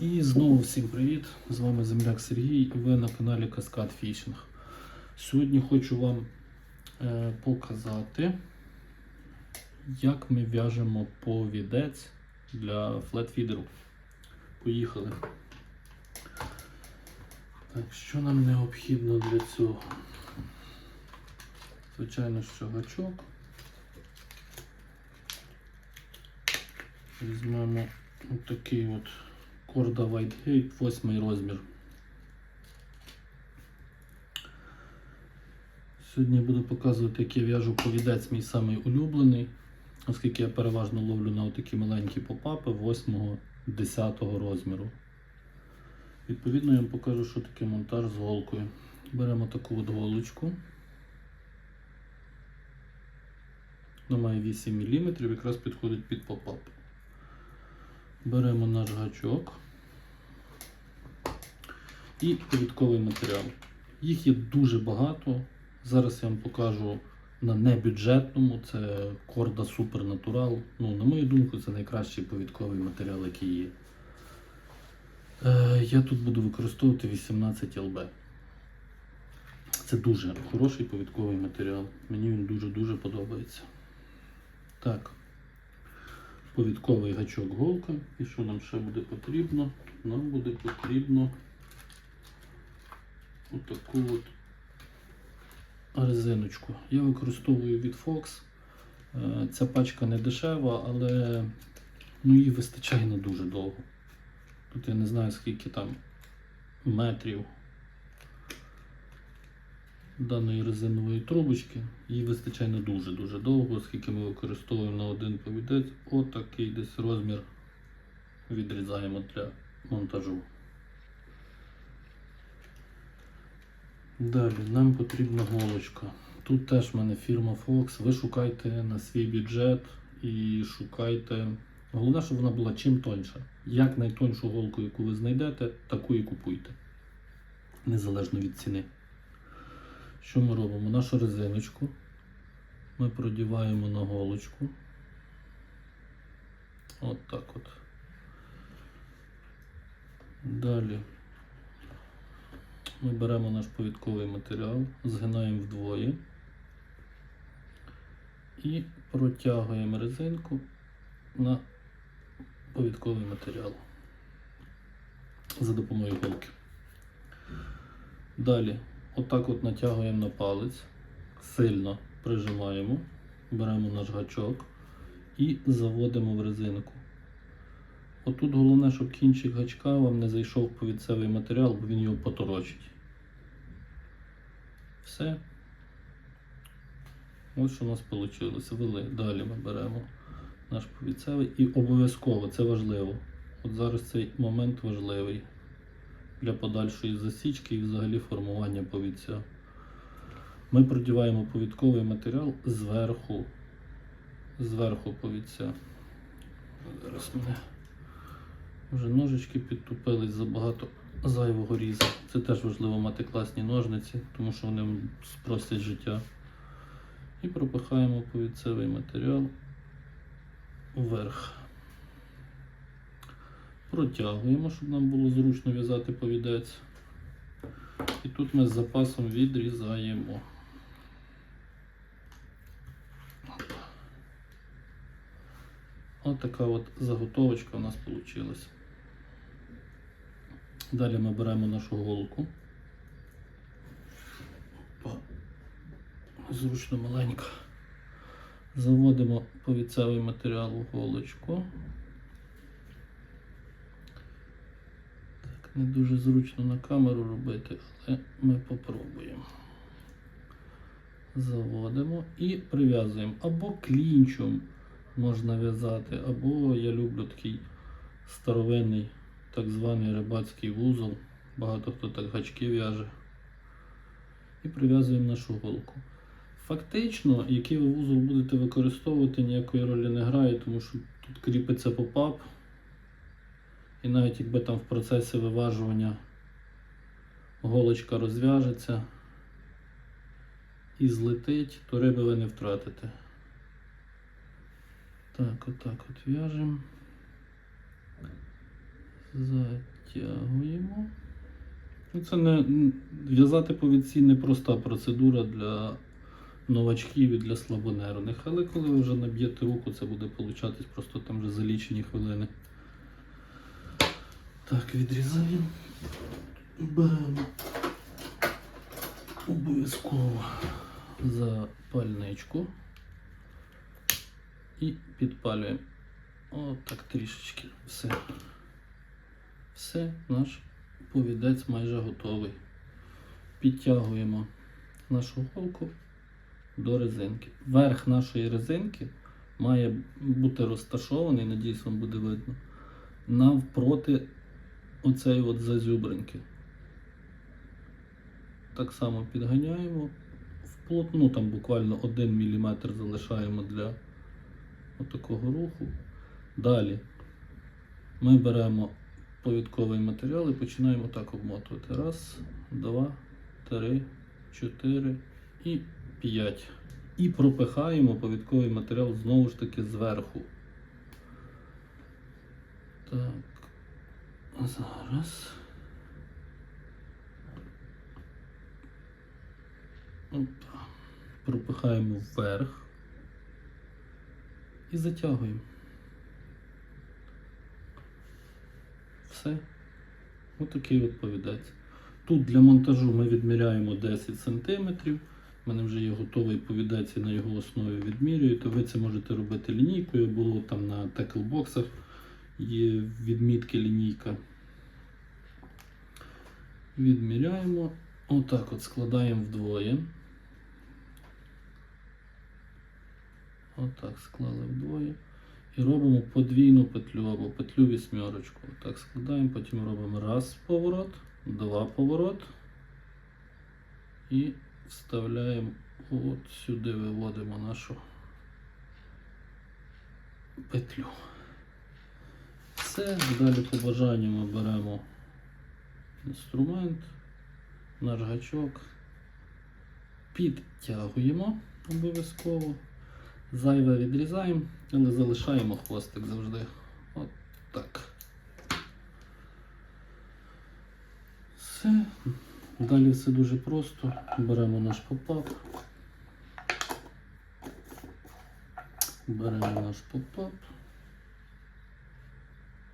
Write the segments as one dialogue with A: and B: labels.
A: І знову всім привіт! З вами земляк Сергій і ви на каналі Каскад Фішинг. Сьогодні хочу вам е, показати, як ми в'яжемо повідець для флетфідеру. Поїхали. Так, що нам необхідно для цього? Звичайно, що гачок. Візьмемо отакий от Корда Whitegate, 8 розмір. Сьогодні я буду показувати, як я в'яжу повідець мій самий улюблений, оскільки я переважно ловлю на отакі маленькі попапи 8-10 розміру. Відповідно, я вам покажу, що таке монтаж з голкою. Беремо таку от голочку. Вона має 8 мм, якраз підходить під попап. Беремо наш гачок і повідковий матеріал. Їх є дуже багато. Зараз я вам покажу на небюджетному. Це Корда Супер Натурал. Ну, на мою думку, це найкращий повідковий матеріал, який є. Е, я тут буду використовувати 18 ЛБ. Це дуже хороший повідковий матеріал. Мені він дуже-дуже подобається. Так повідковий гачок голка. І що нам ще буде потрібно? Нам буде потрібно отаку от резиночку. Я використовую від Fox. Е, Ця пачка не дешева, але ну, її вистачає на дуже довго. Тут я не знаю скільки там метрів даної резинової трубочки. Її вистачає на дуже-дуже довго, оскільки ми використовуємо на один повідець отакий десь розмір відрізаємо для монтажу. Далі нам потрібна голочка. Тут теж в мене фірма Fox. Ви шукайте на свій бюджет і шукайте. Головне, щоб вона була чим тоньша. Як найтоншу голку, яку ви знайдете, таку і купуйте. Незалежно від ціни. Що ми робимо? Нашу резиночку ми продіваємо на голочку. От так от. Далі ми беремо наш повідковий матеріал, згинаємо вдвоє і протягуємо резинку на повідковий матеріал за допомогою голки. Далі Отак от натягуємо на палець, сильно прижимаємо, беремо наш гачок і заводимо в резинку. Отут головне, щоб кінчик гачка вам не зайшов в повідцевий матеріал, бо він його поторочить. Все. Ось що у нас вийшло. Вели. Далі ми беремо наш повідцевий і обов'язково це важливо. От зараз цей момент важливий для подальшої засічки і взагалі формування повідця. Ми продіваємо повідковий матеріал зверху, зверху повідця. Зараз мене вже ножички підтупились забагато зайвого різу. Це теж важливо мати класні ножниці, тому що вони спростять життя. І пропихаємо повідцевий матеріал вверх. Протягуємо, щоб нам було зручно в'язати повідець. І тут ми з запасом відрізаємо. Ось така от заготовочка у нас вийшла. Далі ми беремо нашу голку. Зручно маленько. Заводимо повіцевий матеріал у голочку. Не дуже зручно на камеру робити, але ми попробуємо. Заводимо і прив'язуємо. Або клінчом можна в'язати, або я люблю такий старовинний так званий рибацький вузол. Багато хто так гачки в'яже. І прив'язуємо нашу голку. Фактично, який ви вузол будете використовувати, ніякої ролі не грає, тому що тут кріпиться попап. І навіть якби там в процесі виважування голочка розв'яжеться і злетить, то риби ви не втратите. Так, отак от в'яжемо. Затягуємо. Ну, Це не в'язати повідці не проста процедура для новачків і для слабонервних, але коли ви вже наб'єте руку, це буде получатись просто там вже за лічені хвилини. Так, відрізаємо. Беремо обов'язково запальничку і підпалюємо. От так трішечки. Все. Все, наш повідець майже готовий. Підтягуємо нашу голку до резинки. Верх нашої резинки має бути розташований, надіюсь, вам буде видно, навпроти оцеї от зазюбринки. Так само підганяємо вплотну, там буквально 1 мм залишаємо для отакого руху. Далі ми беремо повідковий матеріал і починаємо так обмотувати. Раз, два, три, чотири і п'ять. І пропихаємо повідковий матеріал знову ж таки зверху. Так. Зараз. Опа. Пропихаємо вверх і затягуємо. Все. Отакий от повідець. Тут для монтажу ми відміряємо 10 см. У мене вже є готовий повідець і на його основі відмірюєте. Ви це можете робити лінійкою, було там на теклбоксах є відмітки лінійка. Відміряємо. Отак от складаємо вдвоє. Отак склали вдвоє. І робимо подвійну петлю або петлю вісьмерочку. Так складаємо, потім робимо раз поворот, два поворот. І вставляємо от сюди, виводимо нашу петлю. Все, далі по бажанню ми беремо інструмент, наш гачок, підтягуємо обов'язково. Зайве відрізаємо, але залишаємо хвостик завжди. От так. Все. Далі все дуже просто. Беремо наш попап. Беремо наш попап.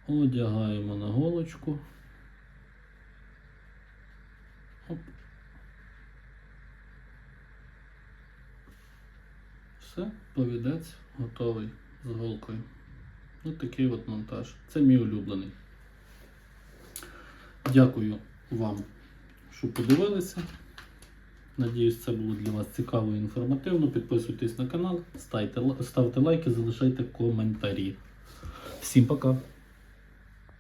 A: Одягаємо на голочку. Оп. Все, повідець готовий з голкою. Ось такий от монтаж. Це мій улюблений. Дякую вам, що подивилися. Надіюсь, це було для вас цікаво і інформативно. Підписуйтесь на канал, ставте, лайки, залишайте коментарі. Всім пока!